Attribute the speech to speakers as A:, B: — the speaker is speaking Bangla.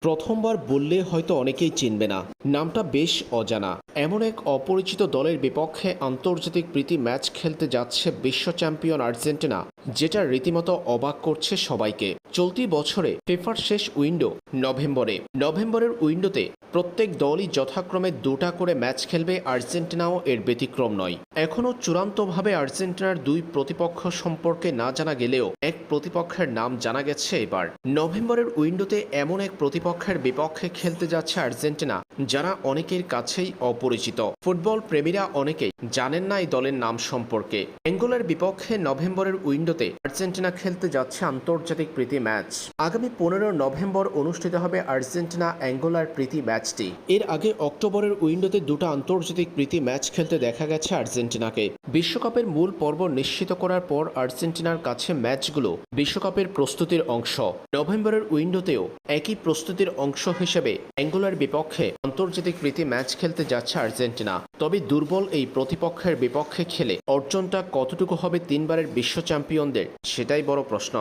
A: প্রথমবার বললে হয়তো অনেকেই চিনবে না। নামটা বেশ অজানা। এমন এক অপরিচিত দলের বিপক্ষে আন্তর্জাতিক প্রীতি ম্যাচ খেলতে যাচ্ছে বিশ্ব চ্যাম্পিয়ন আর্জেন্টিনা, যেটা রীতিমতো অবাক করছে সবাইকে। চলতি বছরে ফিফার শেষ উইন্ডো নভেম্বরে। নভেম্বরের উইন্ডোতে প্রত্যেক দলই যথাক্রমে দুটা করে ম্যাচ খেলবে, আর্জেন্টিনাও এর ব্যতিক্রম নয়। এখনও চূড়ান্তভাবে আর্জেন্টিনার দুই প্রতিপক্ষ সম্পর্কে না জানা গেলেও এক প্রতিপক্ষের নাম জানা গেছে এবার। নভেম্বরের উইন্ডোতে এমন এক প্রতিপক্ষের বিপক্ষে খেলতে যাচ্ছে আর্জেন্টিনা, যারা অনেকের কাছেই অপরিচিত। ফুটবল প্রেমীরা অনেকেই জানেন না এই দলের নাম সম্পর্কে। অ্যাঙ্গোলার বিপক্ষে নভেম্বরের উইন্ডোতে আর্জেন্টিনা খেলতে যাচ্ছে আন্তর্জাতিক প্রীতি ম্যাচ। আগামী পনেরো নভেম্বর অনুষ্ঠিত হবে আর্জেন্টিনা অ্যাঙ্গোলার প্রীতি ম্যাচটি। এর আগে অক্টোবরের উইন্ডোতে দুটো আন্তর্জাতিক প্রীতি ম্যাচ খেলতে দেখা গেছে আর্জেন্টিনাকে। বিশ্বকাপের মূল পর্ব নিশ্চিত করার পর আর্জেন্টিনার কাছে ম্যাচগুলো বিশ্বকাপের প্রস্তুতির অংশ। নভেম্বরের উইন্ডোতেও একই প্রস্তুতির অংশ হিসেবে অ্যাঙ্গোলার বিপক্ষে আন্তর্জাতিক প্রীতি ম্যাচ খেলতে যাচ্ছে আর্জেন্টিনা। তবে দুর্বল এই প্রতিপক্ষের বিপক্ষে খেলে অর্জনটা কতটুকু হবে তিনবারের বিশ্ব চ্যাম্পিয়নদের, সেটাই বড় প্রশ্ন।